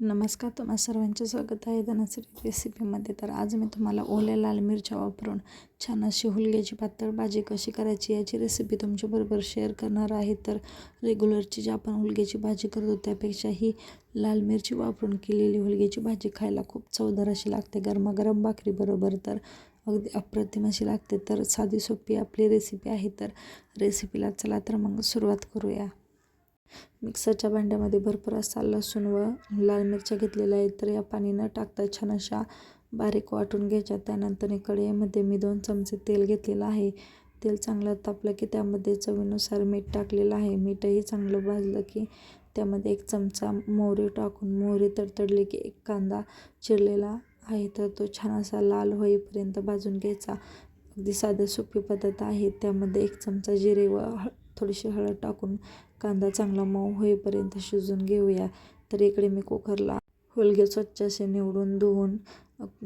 नमस्कार तुम्हा सर्वांचे स्वागत आहे धनश्री रेसिपीमध्ये तर आज मी तुम्हाला ओल्या लाल मिरच्या वापरून छान अशी हुलग्याची पातळ भाजी कशी करायची याची रेसिपी तुमच्याबरोबर शेअर करणार आहे. तर रेग्युलरची जी आपण हुलग्याची भाजी करतो त्यापेक्षा ही लाल मिरची वापरून केलेली हुलग्याची भाजी खायला खूप चवदार अशी लागते. गरमागरम भाकरीबरोबर तर अगदी अप्रतिम अशी लागते. तर साधी सोपी आपली रेसिपी आहे. तर रेसिपीला चला तर मग सुरुवात करूया. मिक्सरच्या भांड्यामध्ये भरपूर असा लसूण व लाल मिरच्या घेतलेल्या आहेत. तर या पाणी न टाकता छान अशा बारीक वाटून घ्यायच्या. त्यानंतर कढईमध्ये मी दोन चमचे तेल घेतलेलं आहे. तेल चांगलं तापलं की त्यामध्ये चवीनुसार मीठ टाकलेलं आहे. मीठही चांगलं भाजलं की त्यामध्ये एक चमचा मोहरी टाकून मोहरी तडतडली की एक कांदा चिरलेला आहे तर तो छान असा लाल होईपर्यंत भाजून घ्यायचा. अगदी साधं सोपी पद्धत आहे. त्यामध्ये एक चमचा जिरे व थोडीशी हळद टाकून कांदा चांगला मऊ होईपर्यंत शिजून घेऊया. तर इकडे मी कुकरला होलगे स्वच्छ असे निवडून धुवून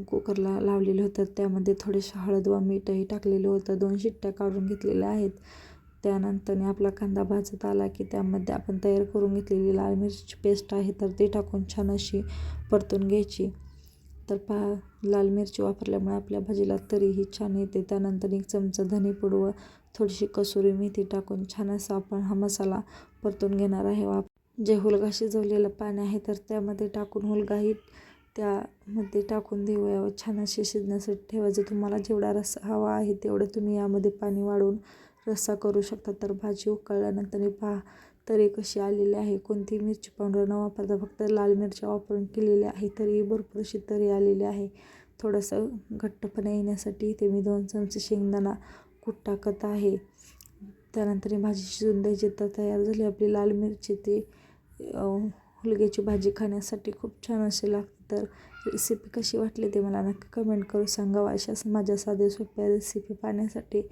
कुकरला लावलेलं होतं. त्यामध्ये थोडेसे हळद व मीठही टाकलेलं होतं. दोन शिट्ट्या काढून घेतलेल्या आहेत. त्यानंतरने आपला कांदा भाजत आला की त्यामध्ये आपण तयार करून घेतलेली लाल मिरची पेस्ट आहे तर ती टाकून छान अशी परतून घ्यायची. तर पहा लाल मिरची वापरल्यामुळे आपल्या भाजीला तरीही छान येते. त्यानंतर एक चमचा धनेपूड व थोडीशी कसुरी मेथी टाकून छान असा आपण हा मसाला परतून घेणार आहे. वाप जे हुलगा शिजवलेलं पाणी आहे तर त्यामध्ये टाकून हुलगाही त्यामध्ये टाकून देऊया व छान असे शिजण्यासाठी ठेवायचं तुम्हाला जेवढा रस्सा हवा आहे तेवढं तुम्ही यामध्ये पाणी वाढवून रस्सा करू शकता. तर भाजी उकळल्यानंतर पहा तरी कशी आलेली आहे? कोणती मिरची पावडर न वापरता फक्त लाल मिरच्या वापरून केलेली आहे तरीही भरपूर अशी तरी आलेली आहे. थोडंसं घट्टपणा येण्यासाठी इथे मी दोन चमचे शेंगदाणा कूट टाकत आहे. त्यानंतर भाजी शिजून द्यायची. तर तयार झाली आपली लाल मिरची. ती हुलग्याची भाजी खाण्यासाठी खूप छान असे लागते. तर रेसिपी कशी वाटली ते मला नक्की कमेंट करू सांगावा. अशाच माझ्या साध्या सोप्या रेसिपी पाहण्यासाठी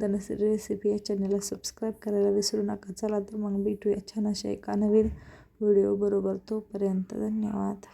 धनश्री रेसिपी या चॅनलला सबस्क्राईब करायला विसरू नका. चला तर मग भेटूया छान अशा एका नवीन व्हिडिओ बरोबर तोपर्यंत धन्यवाद.